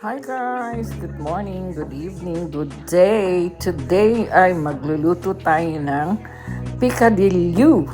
Hi guys! Good morning, good evening, good day! Today ay magluluto tayo ng Picadillo.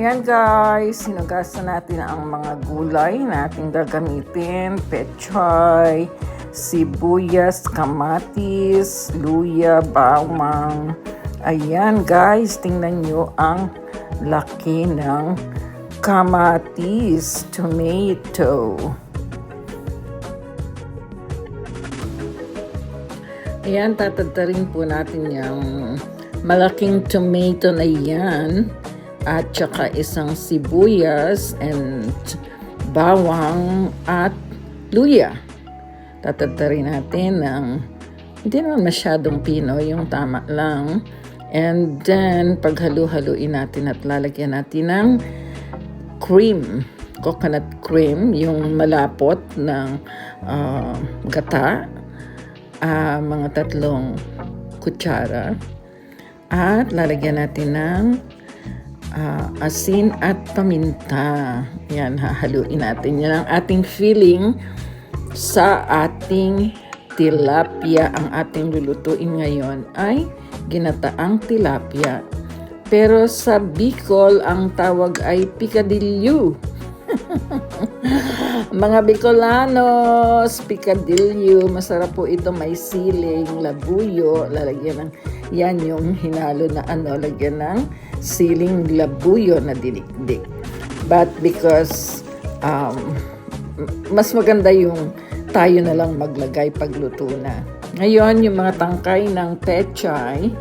Ayan guys, sinugasan natin ang mga gulay na ating gagamitin. Pechay, sibuyas, kamatis, luya, bawang. Ayan guys, tingnan nyo ang laki ng kamatis, tomato. Ayan, tatadtarin po natin yung malaking tomato na yan at saka isang sibuyas and bawang at luya. Tatadtarin natin ng hindi naman masyadong pino, yung tama lang. And then, paghalu-haluin natin at lalagyan natin ng cream, coconut cream, yung malapot ng ah, gata, ah, mga tatlong kutsara. At lalagyan natin ng ah, asin at paminta. Yan, hahaluin natin. Yan ang ating filling sa ating tilapia. Ang ating lulutuin ngayon ay ginataang tilapia. Pero sa Bicol, ang tawag ay picadillo. Mga Bicolanos, picadillo, masarap po ito, may siling, labuyo, lalagyan ng, yan yung hinalo na ano, lagyan ng siling labuyo na dinikdik. But because um, mas maganda yung tayo na lang maglagay pagluto na. Ngayon, yung mga tangkay ng pechay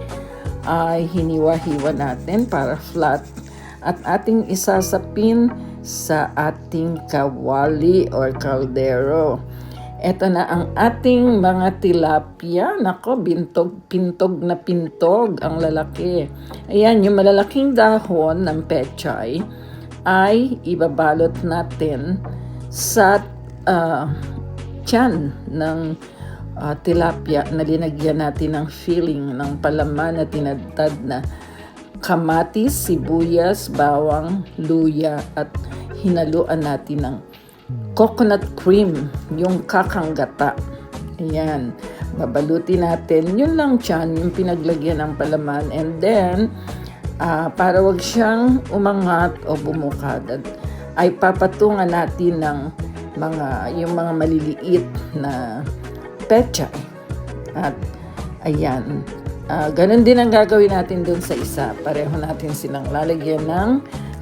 ay hiniwa-hiwa natin para flat at ating isasapin sa ating kawali or kaldero. Ito na ang ating mga tilapia. Nako, bintog, pintog na pintog ang lalaki. Ayan, yung malalaking dahon ng pechay ay ibabalot natin sa ah, tiyan ng ah, tilapia na linagyan natin ng filling ng palaman na tinadtad na kamatis, sibuyas, bawang, luya at hinaluan natin ng coconut cream, yung kakanggata. Ayan, babalutin natin. Yun lang tiyan, yung pinaglagyan ng palaman. And then, ah, para wag siyang umangat o bumukad, ay papatungan natin ng mga, yung mga maliliit na pechay. At ayan, ah, ganun din ang gagawin natin dun sa isa. Pareho natin silang lalagyan ng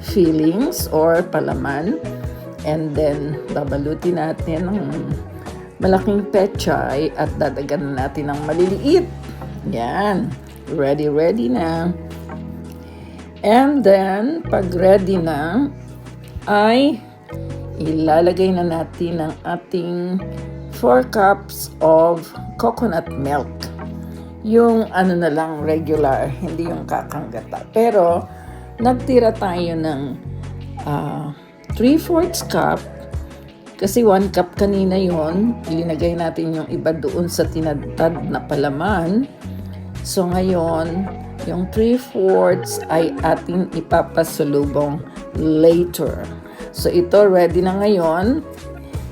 fillings or palaman. And then, babalutin natin ng malaking pechay at dadagan natin ng maliliit. Yan. Ready, ready na. And then, pag ready na, ay ilalagay na natin ang ating 4 cups of coconut milk. Yung ano na lang regular, hindi yung kakanggata. Pero, nagtira tayo ng uh, 3-fourths cup. Kasi 1 cup kanina yon ilinagay natin yung iba doon sa tinadtad na palaman. So ngayon yung 3-fourths ay ating ipapasulubong later. So ito ready na ngayon.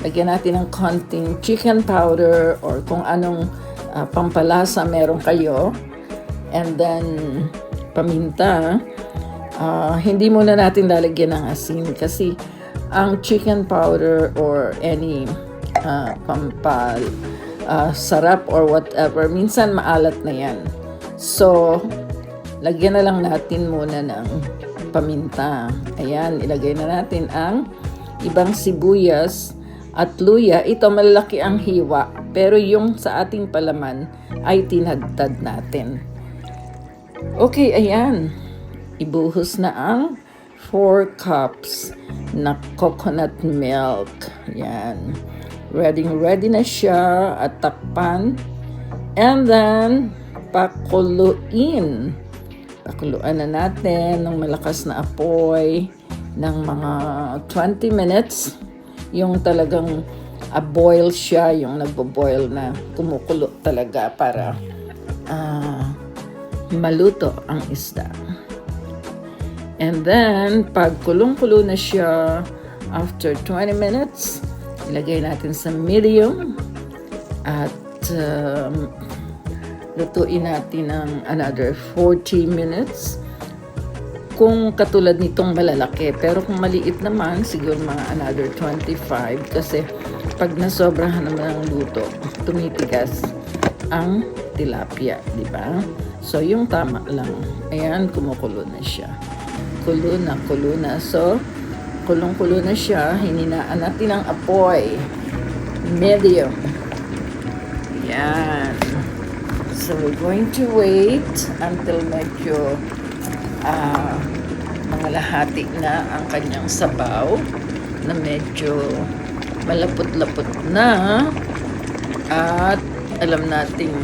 Lagyan natin ng konting chicken powder or kung anong uh, pampalasa meron kayo. And then paminta. Uh, hindi muna natin lalagyan ng asin kasi ang chicken powder or any ah, pampal ah, sarap or whatever, minsan maalat na yan. So, lagyan na lang natin muna ng paminta. Ayan, ilagay na natin ang ibang sibuyas at luya. Ito malalaki ang hiwa, pero yung sa ating palaman ay tinadtad natin. Okay, ayan. Ibuhos na ang 4 cups na coconut milk. Yan. Ready, ready na siya at takpan. And then, pakuluin. Pakuluan na natin ng malakas na apoy ng mga 20 minutes. Yung talagang a boil siya, yung nagbo-boil na kumukulo talaga para ah, maluto ang isda. And then, pag kulong-kulo na siya, after 20 minutes, ilagay natin sa medium at um, lutuin natin ng another 40 minutes. Kung katulad nitong malalaki, pero kung maliit naman, siguro mga another 25 kasi pag nasobrahan naman ang luto, tumitigas ang tilapia, di ba? So, yung tama lang. Ayan, kumukulo na siya. Kulo na, kulo na. So, kulong-kulo na siya. Hininaan natin ang apoy. Medium. Yan. So, we're going to wait until medyo ah mga lahati na ang kanyang sabaw na medyo malapot-lapot na at alam nating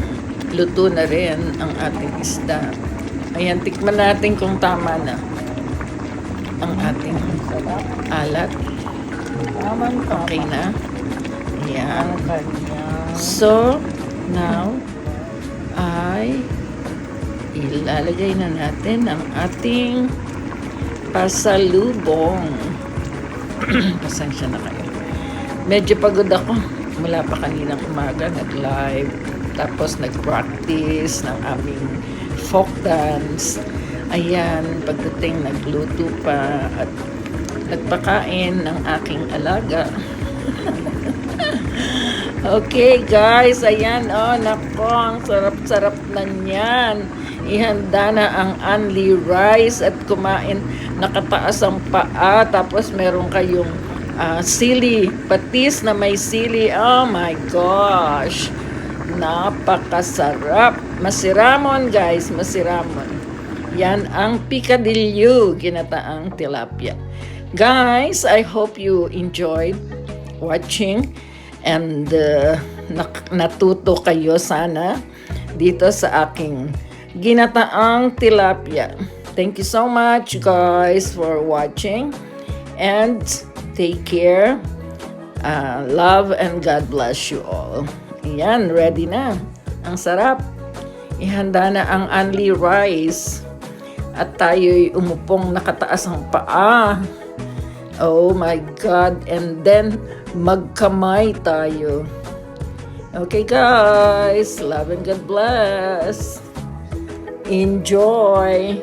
luto na rin ang ating isda. Ayan, tikman natin kung tama na ang ating alat. Okay na. Ayan. So, now, ay ilalagay na natin ang ating pasalubong. Pasensya na kayo. Medyo pagod ako. Mula pa kaninang umaga, nag-live. Tapos nag-practice ng aming folk dance. Ayan, pagdating nagluto pa at nagpakain ng aking alaga. Okay guys, ayan oh, nako, ang sarap-sarap na niyan. Ihanda na ang only rice at kumain nakataas ang paa tapos meron kayong ah, sili, patis na may sili. Oh my gosh. Napakasarap. Masiramon guys, masiramon. Yan ang picadillo, ginataang tilapia. Guys, I hope you enjoyed watching and uh, natuto kayo sana dito sa aking ginataang tilapia. Thank you so much guys for watching and take care. Uh, love and God bless you all. Yan, ready na. Ang sarap. Ihanda na ang only rice. At tayo'y umupong nakataas ang paa. Oh my God. And then, magkamay tayo. Okay guys, love and God bless. Enjoy.